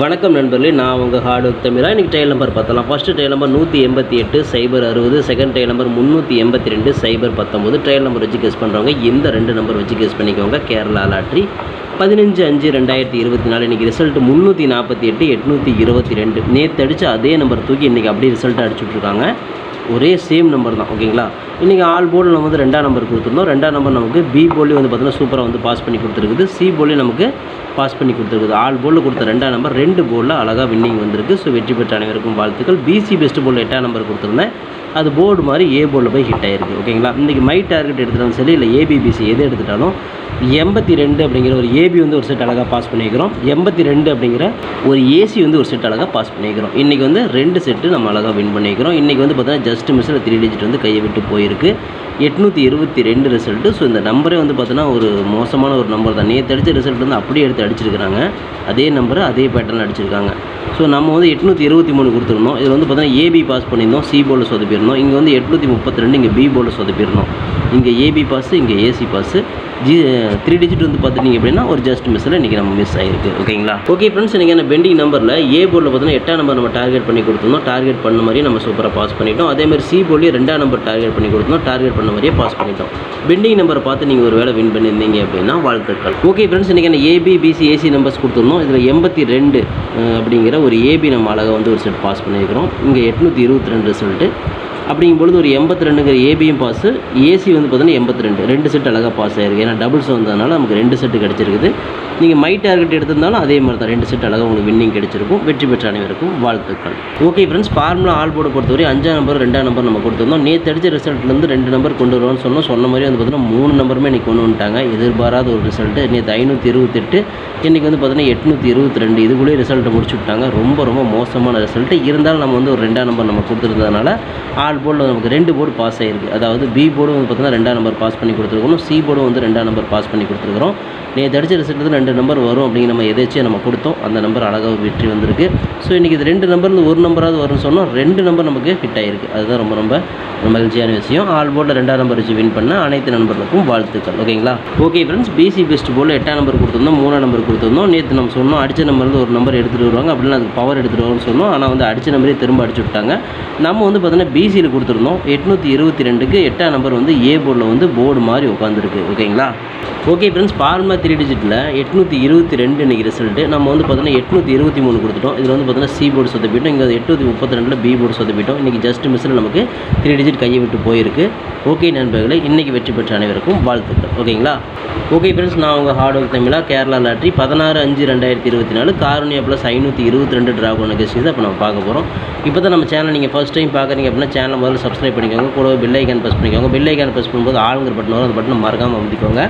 வணக்கம் நண்பர்களே நான் உங்கள் ஹார்டு ஒர்க் தமிழா. இன்றைக்கி டைல் நம்பர் பார்த்தலாம் ஃபஸ்ட்டு டைல் நம்பர் நூற்றி எண்பத்தி எட்டு சைபர் அறுபது. செகண்ட் டைல் நம்பர் முந்நூற்றி எண்பத்தி ரெண்டு சைபர் பத்தொம்போது ட்ரையல் நம்பர் வச்சு கெஸ் பண்ணுறவங்க இந்த ரெண்டு நம்பர் வச்சு கெஸ் பண்ணிக்கோங்க. கேரளா லாட்ரி பதினஞ்சு அஞ்சு ரெண்டாயிரத்தி இருபத்தி நாலு. இன்றைக்கி ரிசல்ட் முந்நூற்றி நாற்பத்தி எட்டு எட்நூற்றி இருபத்தி ரெண்டு. நேற்று அடித்து அதே நம்பர் தூக்கி இன்றைக்கி அப்படியே ரிசல்ட் அடிச்சுட்ருக்காங்க ஒரே சேம் நம்பர் தான் ஓகேங்களா இன்றைக்கி ஆல் போர்டில் நம்ம வந்து ரெண்டாம் நம்பர் கொடுத்துருந்தோம். ரெண்டாம் நம்பர் நமக்கு பி போர்ட்லேயும் வந்து பார்த்தீங்கன்னா சூப்பராக வந்து பாஸ் பண்ணி கொடுத்துருக்குது. சி போர்ட்லேயும் நமக்கு பாஸ் பண்ணி கொடுத்துருக்குது. ஆல் போர்டில் கொடுத்த ரெண்டாம் நம்பர் ரெண்டு போர்டில் அழகாக வின்னிங் வந்திருக்கு. ஸோ வெற்றி பெற்ற அனைவருக்கும் வாழ்த்துக்கள். பிசி பெஸ்ட் போர்டில் எட்டாம் நம்பர் கொடுத்துருந்தேன். அது போர்டு மாதிரி ஏ போர்டில் போய் ஹிட் ஆயிருக்கு ஓகேங்களா இன்றைக்கி மை டார்கெட் எடுத்துட்டாலும் சரி இல்லை ஏபிபிசி எது எடுத்துட்டாலும் எண்பத்தி ரெண்டு அப்படிங்கிற ஒரு ஏபி வந்து ஒரு செட் அழகாக பாஸ் பண்ணிக்கிறோம். எண்பத்தி ரெண்டு அப்படிங்கிற ஒரு ஏசி வந்து ஒரு செட் அழகாக பாஸ் பண்ணிக்கிறோம். இன்றைக்கி வந்து ரெண்டு செட்டு நம்ம அழகாக வின் பண்ணிக்கிறோம். இன்றைக்கி வந்து பார்த்தீங்கன்னா ஜஸ்ட் மிஸ்ஸில் த்ரீ டிஜிட் வந்து கையை விட்டு போயிருக்கு. எட்நூற்றி இருபத்தி ரெண்டு ரிசல்ட்டு ஸோ இந்த நம்பரே வந்து பார்த்தீங்கன்னா ஒரு மோசமான ஒரு நம்பர் தான். நேற்று அடித்த ரிசல்ட் வந்து அப்படியே எடுத்து அடிச்சிருக்கிறாங்க. அதே நம்பரை அதே பேட்டர்ன் அடிச்சிருக்காங்க. ஸோ நம்ம வந்து எட்நூற்றி இருபத்தி மூணு கொடுத்துருந்தோம். இதில் வந்து பார்த்தீங்கன்னா ஏபி பாஸ் பண்ணியிருந்தோம். சி போர்டில் சொதப்பியிருந்தோம். இங்கே வந்து எட்நூற்றி முப்பத்தி ரெண்டு இங்கே பி போர்டில் சொதப்பியிருந்தோம். இங்கே ஏபி பாஸு இங்கே AC pass G three digit வந்து பார்த்துட்டிங்க அப்படின்னா ஒரு ஜஸ்ட் மிஸ்ஸில் இன்றைக்கி நம்ம மிஸ் ஆகிருக்கு ஓகேங்களா? ஓகே ஃப்ரெண்ட்ஸ் இன்றைக்கி அந்த பெண்டிங் நம்பரில் ஏ போர்டில் பார்த்தீங்கன்னா எட்டாம் நம்பர் நம்ம டார்கெட் பண்ணி கொடுத்துருந்தோம். டார்கெட் பண்ண மாதிரியே நம்ம சூப்பராக பாஸ் பண்ணிட்டோம். அதே மாதிரி சி போர்டில் ரெண்டாம் நம்பர் டார்கெட் பண்ணி கொடுத்தோம் டார்கெட் பண்ண மாதிரியே பாஸ் பண்ணிட்டோம். பெண்டிங் நம்பர் பார்த்து நீங்கள் ஒரு வேலை வின் பண்ணியிருந்தீங்க அப்படின்னா வாழ்த்துக்கள். ஓகே ஃப்ரெண்ட்ஸ் இன்றைக்கி என்ன ஏபிபிசி ஏசி நம்பர்ஸ் கொடுத்துருந்தோம் இதில் எண்பத்தி ரெண்டு அப்படிங்கிற ஒரு ஏபி நம்ம அழகாக வந்து ஒரு செட் பாஸ் பண்ணியிருக்கிறோம். இங்கே எட்நூற்றி இருபத்தி ரெண்டு ரிசல்ட்டு அப்படிங்கும் பொழுது ஒரு எண்பத்தி ரெண்டுங்கிற ஏபியும் பாஸு ஏசி வந்து பார்த்தீங்கன்னா எண்பத்தி ரெண்டு ரெண்டு செட் அழகாக பாஸ் ஆயிருக்கு. ஏன்னா டபுள்ஸ் வந்ததுனால நமக்கு ரெண்டு செட்டு கிடச்சிருக்குது. நீங்கள் மை டார்கெட் எடுத்திருந்தாலும் அதே மாதிரி தான் ரெண்டு செட் அழகாக உங்களுக்கு வின்னிங் கிடைச்சிருக்கும். வெற்றி பெற்ற அனைவருக்கும் வாழ்த்துக்கள். Okay friends formula all board பொறுத்தவரை அஞ்சாம் நம்பர் ரெண்டாம் நம்பர் நம்ம கொடுத்துருந்தோம். நேற்று அடித்த ரிசல்ட்லேருந்து ரெண்டு நம்பர் கொண்டு வருவோம்னு சொன்னோம். சொன்ன மாதிரி வந்து பார்த்தீங்கன்னா மூணு நம்பருமே இன்றைக்கி கொண்டு வந்துட்டாங்க. எதிர்பாராத ஒரு ரிசல்ட்டு நேற்று ஐநூற்றி இருபத்தெட்டு இன்றைக்கி வந்து பார்த்தீங்கன்னா எட்நூற்றி இருபத்தி ரெண்டு இதுக்குள்ளேயே ரிசல்ட்டை முடிச்சு விட்டாங்க. ரொம்ப ரொம்ப மோசமான ரிசல்ட்டு இருந்தாலும் நம்ம வந்து ஒரு ரெண்டாம் நம்பர் நம்ம கொடுத்துருந்ததுனால ஆல் போர்டில் நமக்கு ரெண்டு போர்டு பாஸ் ஆகிருக்கு அதாவது பி போர்டு வந்து பார்த்தீங்கன்னா ரெண்டாம் நம்பர் பாஸ் பண்ணி கொடுத்துருக்கணும். சி போர்டும் வந்து ரெண்டாம் நம்பர் பாஸ் பண்ணி கொடுத்துருக்குறோம். நேற்று அடிச்ச ரிசல்ட்டு ரெண்டு நம்பர் வரும் அப்படிங்கிற நம்ம எதாச்சும் நம்ம கொடுத்தோம். அந்த நம்பர் அழகாக வெற்றி வந்திருக்கு. ஸோ இன்றைக்கி இது ரெண்டு நம்பர்லேருந்து ஒரு நம்பராவது வரும்னு சொன்னால் ரெண்டு நம்பர் நமக்கு ஹிட் ஆகிருக்கு அதுதான் ரொம்ப ரொம்ப மகிழ்ச்சியான விஷயம். ஆல் போர்டில் ரெண்டாம் நம்பர் வச்சு வின் பண்ண அனைத்து நண்பர்களுக்கும் வாழ்த்துக்கள். ஓகேங்களா ஓகே ஃப்ரெண்ட்ஸ் பிசி பெஸ்ட் போர்டில் எட்டாம் நம்பர் கொடுத்துருந்தோம். மூணாம் நம்பர் கொடுத்துருந்தோம். நேற்று நம்ம சொன்னோம் அடித்த நம்பர்லேருந்து ஒரு நம்பர் எடுத்துகிட்டு வருவாங்க. அப்படின்னா அதுக்கு பவர் எடுத்துகிட்டு வருவோம்னு சொன்னோம். ஆனால் வந்து அடித்த நம்பரே திரும்ப அடிச்சு விட்டாங்க. நம்ம வந்து பார்த்தீங்கன்னா பிசியில் கொடுத்துருந்தோம். எட்நூற்றி இருபத்தி ரெண்டுக்கு எட்டாம் நம்பர் வந்து ஏ போர்டில் வந்து போர்டு மாதிரி உட்காந்துருக்கு ஓகேங்களா? ஓகே ஃப்ரெண்ட்ஸ் பார்மா த்ரீ டிஜிட்டில் எட்நூற்றி இருபத்தி ரெண்டு இன்றைக்கி ரிசல்ட்டு நம்ம வந்து பார்த்தீங்கன்னா எட்நூற்றி இருபத்தி மூணு கொடுத்துட்டோம். இதில் வந்து பார்த்தீங்கன்னா சி போர்டு சொதப்பிட்டோம். இங்கே எட்நூற்றி முப்பத்தி ரெண்டில் பி போர்டு சொதப்பிட்டோம். இன்றைக்கி ஜஸ்ட் மிஸ்ஸில் நமக்கு த்ரீ டிஜிட் கையை விட்டு போயிருக்கு. ஓகே நண்பர்களே இன்றைக்கி வெற்றி பெற்ற அனைவருக்கும் வாழ்த்துக்கள். ஓகேங்களா? ஓகே ஃப்ரெண்ட்ஸ் நான் உங்கள் ஹார்ட் ஒர்க் தமிழா கேரளா லாட்ரி பதினாறு அஞ்சு ரெண்டாயிரத்தி இருபத்தி நாலு காரணியா ப்ளஸ் ஐநூற்றி இருபத்தி ரெண்டு ட்ராகோன கெஸ்டிங் இப்போ நம்ம பார்க்க போகிறோம் இப்போ தான் நம்ம சேனல் நீங்கள் ஃபஸ்ட் டைம் பார்க்குறீங்க அப்படின்னா சேனல் முதல்ல சப்ஸ்கிரைப் பண்ணிக்கோங்க. கூட பெல் ஐக்கான் ப்ரெஸ் பண்ணிக்கோங்க. பெல் ஐக்கான் ப்ரெஸ் பண்ணும்போது ஆளுங்கிற பட்டன் வரும் அந்த பட்டன் மறக்காமல் அமைதிக்கோங்க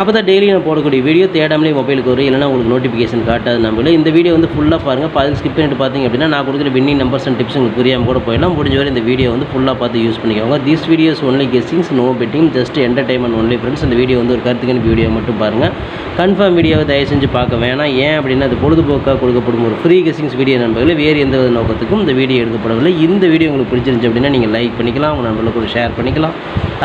அப்போ தான் டெய்லி நான் போடக்கூடிய வீடியோ தேடாமலே மொபைலுக்கு வரும். இல்லைனா உங்களுக்கு நோட்டிஃபிகேஷன் காட்டாது நம்மள இந்த வீடியோ வந்து ஃபுல்லாக பாருங்கள் பாதி ஸ்கிப் பண்ணிட்டு பார்த்தீங்க அப்படின்னா நான் கொடுக்குற வின்னிங் நம்பர்ஸ் அண்ட் டிப்ஸ் உங்களுக்கு புரியாமல் கூட போயிடலாம். முடிஞ்ச வரை இந்த வீடியோ வந்து ஃபுல்லாக பார்த்து யூஸ் பண்ணிக்கோங்க. This videos only guessings no betting just entertainment only friends இந்த வீடியோ வந்து ஒரு கருத்துக்கான வீடியோ மட்டும் பாருங்கள் கன்ஃபார்ம் வீடியோவை தயவு செஞ்சு பார்க்க வேணாம். ஏன் அப்படின்னா அது பொழுதுபோக்காக கொடுக்கப்படும் ஒரு ஃப்ரீ கெஸ்டிங்ஸ் வீடியோ நண்பர்களே. வேறு எந்த வித நோக்கத்துக்கும் இந்த வீடியோ எடுக்கப்படவில்லை. இந்த வீடியோ உங்களுக்கு பிடிச்சிருந்துச்சு அப்படின்னா நீங்கள் லைக் பண்ணிக்கலாம். உங்கள் நண்பர்களுக்கு கூட ஷேர் பண்ணிக்கலாம்.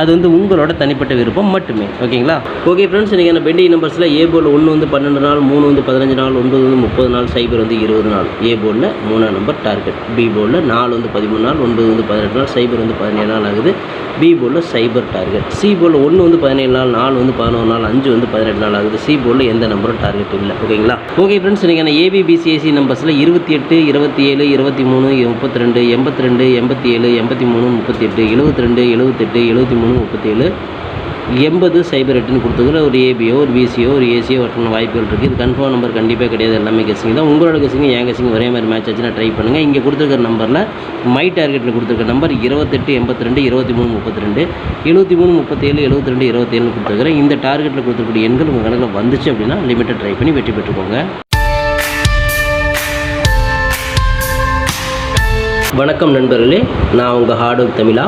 அது வந்து உங்களோட தனிப்பட்ட விருப்பம் மட்டுமே. ஓகேங்களா? ஓகே ஃப்ரெண்ட்ஸ் இன்றைக்கி என்ன பெண்டிங் நம்பர்ஸில் ஏ போர்டில் ஒன்று வந்து பன்னெண்டு நாள் மூணு வந்து பதினஞ்சு நாள் ஒன்பது வந்து முப்பது நாள் சைபர் வந்து இருபது நாள். ஏ போர்டில் மூணாம் நம்பர் டார்கெட் பி போர்டில் நாலு வந்து பதிமூணு நாள் ஒன்பது வந்து பதினெட்டு நாள் சைபர் வந்து பதினேழு நாள் ஆகுது. பி போர்டில் சைபர் டார்கெட் சி போர்டில் ஒன்று வந்து பதினேழு நாள் நாலு வந்து பதினோரு நாள் அஞ்சு வந்து பதினெட்டு நாள் ஆகுது. சி போர்டில் எந்த நம்பரும் டார்கெட் இல்லை. ஓகேங்களா ஓகே ஃப்ரெண்ட்ஸ் இன்றைக்கி அந்த ஏபிபிசிஎஸ்சி நம்பர்ஸில் இருபத்தி எட்டு இருபத்தி ஏழு இருபத்தி மூணு முப்பத்தி ரெண்டு எண்பத்தி ரெண்டு எண்பத்தி ஏழு எண்பத்தி மூணு முப்பத்தி எட்டு எழுபத்தி ரெண்டு எழுபத்தெட்டு எழுபத்தி மூணு முப்பத்தி ஏழு. எண்பது சைபர் எட்டுன்னு கொடுத்துக்கிற ஒரு ஏபியோ ஒரு பிசியோ ஒரு ஏசியோ வரணும் வாய்ப்புகள் இருக்குது இது கன்ஃபார்ம் நம்பர் கண்டிப்பாக கிடையாது. எல்லாமே கசிங்க தான். உங்களோட கசிங்க என் கசிங்க ஒரே மாதிரி மேட்ச் ஆச்சுன்னா ட்ரை பண்ணுங்கள் இங்கே கொடுத்துருக்கிற நம்பரில் மை டார்கெட்டில் கொடுத்துருக்க நம்பர் இருபத்தெட்டு எண்பத்தி ரெண்டு இருபத்தி மூணு முப்பத்தி ரெண்டு எழுபத்தி மூணு முப்பத்தேழு எழுபத்தி ரெண்டு இருபத்தேழுன்னு கொடுத்துருக்குறேன். இந்த டார்கெட்டில் கொடுத்துருக்கூடிய எண்கள் உங்கள் கணக்கில் வந்துச்சு அப்படின்னா லிமிட்டட் ட்ரை பண்ணி வெற்றி பெற்றுக்கோங்க. வணக்கம் நண்பர்களே. நான் உங்கள் ஹார்ட் ஒர்க் தமிழா.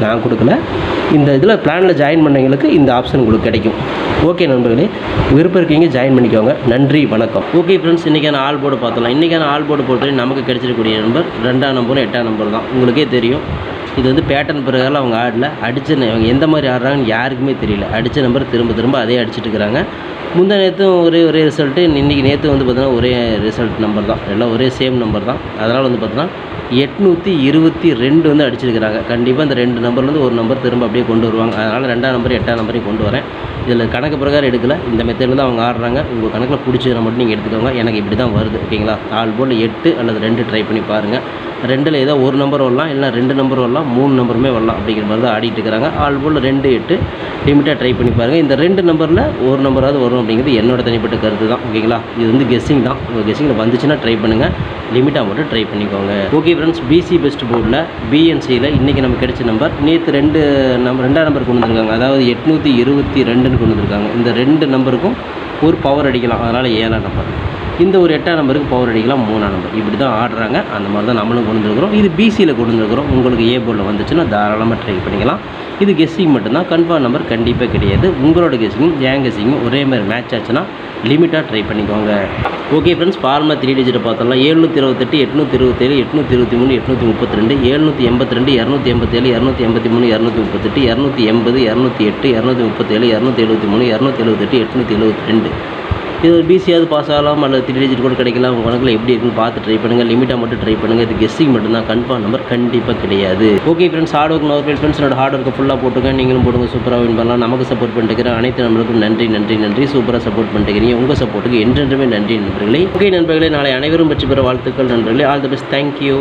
நான் கொடுக்கல. இந்த இதில் பிளானில் ஜாயின் பண்ணவங்களுக்கு இந்த ஆப்ஷன் உங்களுக்கு கிடைக்கும். ஓகே நண்பர்களே விருப்பம் இருக்கீங்க ஜாயின் பண்ணிக்கோங்க. நன்றி வணக்கம். ஓகே ஃப்ரெண்ட்ஸ் இன்றைக்கான ஆல் போர்டு பார்த்தலாம் இன்றைக்கான ஆல் போர்டு போட்டு நமக்கு கிடைச்சிருக்கக்கூடிய நம்பர் ரெண்டாம் நம்பரும் எட்டாம் நம்பர் தான். உங்களுக்கே தெரியும். இது வந்து பேட்டர்ன் பிரகாரம் அவங்க ஆடல. அடித்த அவங்க எந்த மாதிரி ஆடுறாங்கன்னு யாருக்குமே தெரியல. அடித்த நம்பர் திரும்ப திரும்ப அதே அடிச்சிட்டு இருக்கிறாங்க. முந்தா நேற்றும் ஒரே ஒரே ரிசல்ட்டு இன்றைக்கி நேற்று வந்து பார்த்திங்கன்னா ஒரே ரிசல்ட் நம்பர் தான். எல்லாம் ஒரே சேம் நம்பர் தான். அதனால் வந்து பார்த்தோன்னா எட்நூற்றி இருபத்தி ரெண்டு வந்து அடிச்சிருக்கிறாங்க. கண்டிப்பாக இந்த ரெண்டு நம்பர்லேருந்து ஒரு நம்பர் திரும்ப அப்படியே கொண்டு வருவாங்க. அதனால் ரெண்டாம் நம்பர் எட்டாம் நம்பரையும் கொண்டு வரேன். இதில் கணக்கு பிரகாரம் எடுக்கல. இந்த மெத்தடில் தான் அவங்க ஆடுறாங்க. உங்கள் கணக்கில் பிடிச்சதை மட்டும் நீங்கள் எடுத்துக்கோங்க. எனக்கு இப்படி தான் வருது. ஓகேங்களா? ஆல் போல் எட்டு அல்லது ரெண்டு ட்ரை பண்ணி பாருங்கள் ரெண்டில் ஏதோ ஒரு நம்பர் வரலாம் இல்லைனா ரெண்டு நம்பர் வரலாம் மூணு நம்பருமே வரலாம் அப்படிங்கிற மாதிரி தான் ஆடிட்டு இருக்கிறாங்க ஆல் போல் ரெண்டு எட்டு லிமிட்டாக ட்ரை பண்ணி பாருங்கள் இந்த ரெண்டு நம்பரில் ஒரு நம்பராவது வரும் அப்படிங்கிறது என்னோட தனிப்பட்ட கருத்து தான். ஓகேங்களா இது வந்து கெஸ்ஸிங் தான். உங்கள் கெஸ்ஸிங்கில் வந்துச்சுன்னா ட்ரை பண்ணுங்கள் லிமிட்டாக மட்டும் ட்ரை பண்ணிக்கோங்க. ஓகே ஃப்ரெண்ட்ஸ் பிசி பெஸ்ட் போர்டில் பிஎன்சியில் இன்றைக்கி நமக்கு கிடைச்ச நம்பர் நேற்று ரெண்டு நம்பர் ரெண்டாம் நம்பர் கொண்டு வந்திருக்காங்க. அதாவது எட்நூற்றி இருபத்தி ரெண்டுன்னு கொண்டு வந்திருக்காங்க. இந்த ரெண்டு நம்பருக்கும் ஒரு பவர் அடிக்கலாம். அதனால் ஏழாம் நம்பர் இந்த ஒரு எட்டாம் நம்பருக்கு பவர் அடிக்கலாம் மூணாம் நம்பர். இப்படி தான் ஆடுறாங்க. அந்த மாதிரி தான் நம்மளும் கொண்டு வந்துருக்கிறோம். இது பிசியில் கொண்டு வந்துருக்கிறோம். உங்களுக்கு ஏ போர்டில் வந்துச்சுன்னா தாராளமாக ட்ரை பண்ணிக்கலாம். இது கெஸ்ஸிங் மட்டும்தான். கன்ஃபார்ம் நம்பர் கண்டிப்பாக கிடையாது. உங்களோட கெஸ்ஸிங்கும் என் கெஸ்ஸிங்கும் ஒரே மாதிரி மேட்ச் ஆச்சுன்னா லிமிட்டாக ட்ரை பண்ணிக்கோங்க. ஓகே ஃப்ரெண்ட்ஸ் ஃபார்மா த்ரீ டிஜிட்டை பார்த்தோம்னா எழுநூற்றி இருபத்தெட்டு எட்நூற்றி இருபத்தேழு எட்நூற்றி இருபத்தி மூணு எட்நூற்றி முப்பத்தி ரெண்டு எழுநூற்றி எண்பத்தி ரெண்டு இரநூத்தி எண்பத்தேழு இரநூத்தி எண்பத்தி மூணு இரநூத்தி முப்பத்தெட்டு இரநூத்தி எண்பது இரநூத்தி எட்டு இரநூத்தி முப்பத்தேழு இரநூத்தி எழுபத்தி மூணு இரநூத்தி எழுபத்தெட்டு எட்நூற்றி எழுபத்தி ரெண்டு. இது ஒரு பிசியாவது பாஸ் ஆகலாம் அல்லது த்ரீ டிஜிட் கூட கிடைக்கலாம். உங்கள் கணக்கில் எப்படி இருக்குன்னு பார்த்து ட்ரை பண்ணுங்கள் லிமிட்டாக மட்டும் ட்ரை பண்ணுங்கள் இது கெஸ்ஸிங் மட்டும்தான். கன்ஃபார்ம் நம்பர் கண்டிப்பாக கிடையாது. Okay friends hard work no friends என்னோட ஹார்ட் ஒர்க்கை ஃபுல்லாக போட்டுங்க நீங்களும் போடுங்க. சூப்பராக வின் பண்ணலாம். நமக்கு சப்போர்ட் பண்ணிட்டு அனைத்து நம்மளுக்கும் நன்றி நன்றி நன்றி. சூப்பராக சப்போர்ட் பண்ணிட்டு உங்கள் சப்போர்ட்டுக்கு என்றென்றுமே நன்றி நண்பர்களே. ஓகே நண்பர்களே. நாளை அனைவரும் வெற்றி பெற வாழ்த்துக்கள் நண்பர்களே. All the best thank you